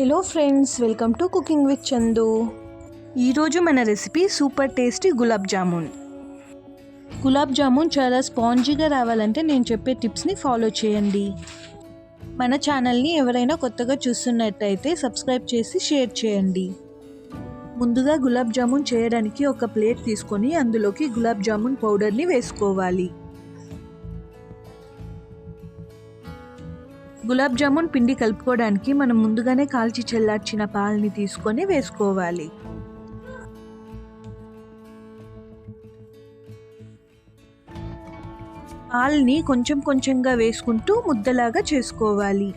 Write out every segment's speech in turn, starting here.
Hello friends welcome to cooking with Chandu ఈరోజు మన recipe super tasty gulab jamun gulab jamun చాలా స్పాంజీగా రావాలంటే నేను చెప్పే టిప్స్ని ఫాలో చేయండి. మన ఛానల్ని ఎవరైనా కొత్తగా చూస్తున్నట్టయితే సబ్స్క్రైబ్ చేసి షేర్ చేయండి. ముందుగా గులాబ్ జామున్ చేయడానికి ఒక ప్లేట్ తీసుకొని అందులోకి గులాబ్ జామున్ పౌడర్ని వేసుకోవాలి. గులాబ్ జామున్ పిండి కలుపుకోవడానికి మనం ముందుగానే కాల్చి చల్లార్చిన పాలని తీసుకొని వేసుకోవాలి. పాలని కొంచెం కొంచెంగా వేసుకుంటూ ముద్దలాగా చేసుకోవాలి.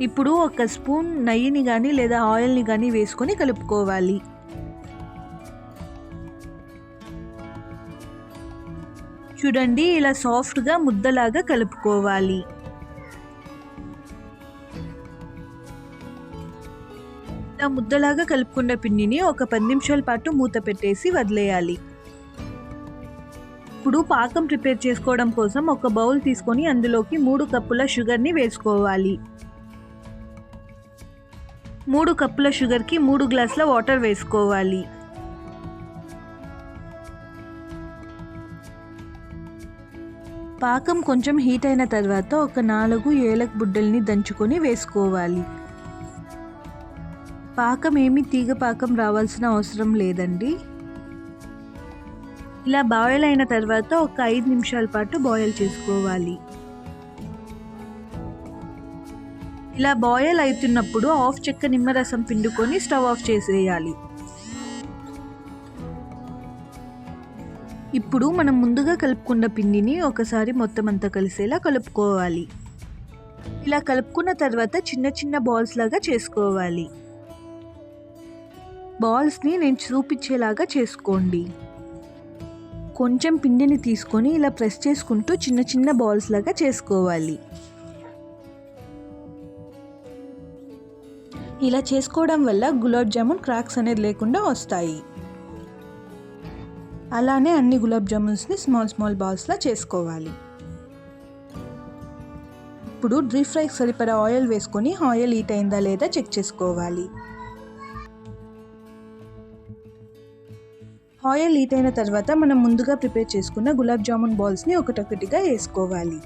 ఇప్పుడు ఒక స్పూన్ నెయ్యిని కానీ లేదా ఆయిల్ని కానీ వేసుకొని కలుపుకోవాలి. చూడండి ఇలా సాఫ్ట్గా ముద్దలాగా కలుపుకోవాలి. ఇలా ముద్దలాగా కలుపుకున్న పిండిని ఒక పది నిమిషాల పాటు మూత పెట్టేసి వదిలేయాలి. ఇప్పుడు పాకం ప్రిపేర్ చేసుకోవడం కోసం ఒక బౌల్ తీసుకొని అందులోకి మూడు కప్పుల షుగర్ని వేసుకోవాలి. మూడు కప్పుల షుగర్కి మూడు గ్లాసుల వాటర్ వేసుకోవాలి. పాకం కొంచెం హీట్ అయిన తర్వాత ఒక నాలుగు ఏలక్ బుడ్డల్ని దంచుకొని వేసుకోవాలి. పాకం ఏమి తీగ పాకం రావాల్సిన అవసరం లేదండి. ఇలా బాయిల్ అయిన తర్వాత ఒక ఐదు నిమిషాల పాటు బాయిల్ చేసుకోవాలి. ఇలా బాయిల్ అవుతున్నప్పుడు ఆఫ్ చెక్క నిమ్మరసం పిండుకొని స్టవ్ ఆఫ్ చేసేయాలి. ఇప్పుడు మనం ముందుగా కలుపుకున్న పిండిని ఒకసారి మొత్తం అంతా కలిసేలా కలుపుకోవాలి. ఇలా కలుపుకున్న తర్వాత చిన్న చిన్న బాల్స్ లాగా చేసుకోవాలి. బాల్స్ని నేను చూపించేలాగా చేసుకోండి. కొంచెం పిండిని తీసుకొని ఇలా ప్రెస్ చేసుకుంటూ చిన్న చిన్న బాల్స్ లాగా చేసుకోవాలి. ఇలా చేసుకోవడం వల్ల గులాబ్ జామున్ క్రాక్స్ అనేది లేకుండా వస్తాయి. అలానే అన్ని గులాబ్ జామున్స్ని స్మాల్ స్మాల్ బాల్స్లా చేసుకోవాలి. ఇప్పుడు డీప్ ఫ్రైకి సరిపడా ఆయిల్ వేసుకొని ఆయిల్ హీట్ అయిందా లేదా చెక్ చేసుకోవాలి. ఆయిల్ హీట్ అయిన తర్వాత మనం ముందుగా ప్రిపేర్ చేసుకున్న గులాబ్ జామున్ బాల్స్ని ఒకటొకటిగా వేసుకోవాలి.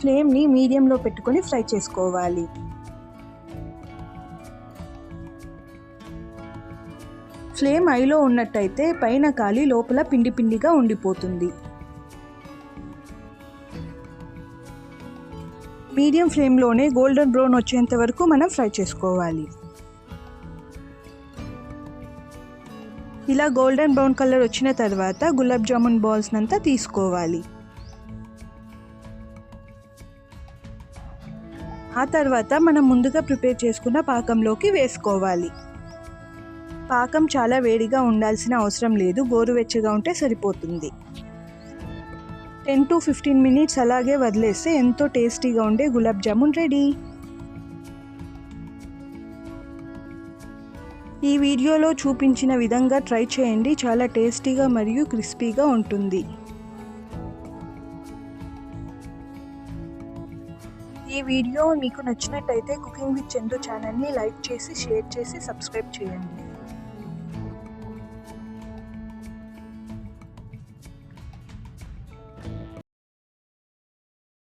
ఫ్లేమ్ని మీడియంలో పెట్టుకొని ఫ్రై చేసుకోవాలి. ఫ్లేమ్ ఐలో ఉన్నట్టయితే పైన కాలి లోపల పిండి పిండిగా ఉండిపోతుంది. మీడియం ఫ్లేమ్లోనే గోల్డెన్ బ్రౌన్ వచ్చేంత వరకు మనం ఫ్రై చేసుకోవాలి. ఇలా గోల్డెన్ బ్రౌన్ కలర్ వచ్చిన తర్వాత గులాబ్ జామున్ బాల్స్ అంతా తీసుకోవాలి. ఆ తర్వాత మనం ముందుగా ప్రిపేర్ చేసుకున్న పాకంలోకి వేసుకోవాలి. పాకం చాలా వేడిగా ఉండాల్సిన అవసరం లేదు. గోరువెచ్చగా ఉంటే సరిపోతుంది. టెన్ టు ఫిఫ్టీన్ మినిట్స్ అలాగే వదిలేస్తే ఎంతో టేస్టీగా ఉండే గులాబ్ జామున్ రెడీ. ఈ వీడియోలో చూపించిన విధంగా ట్రై చేయండి. చాలా టేస్టీగా మరియు క్రిస్పీగా ఉంటుంది. ఈ వీడియో మీకు నచ్చినట్టయితే కుకింగ్ విత్ చందు ఛానల్ని లైక్ చేసి షేర్ చేసి సబ్స్క్రైబ్ చేయండి.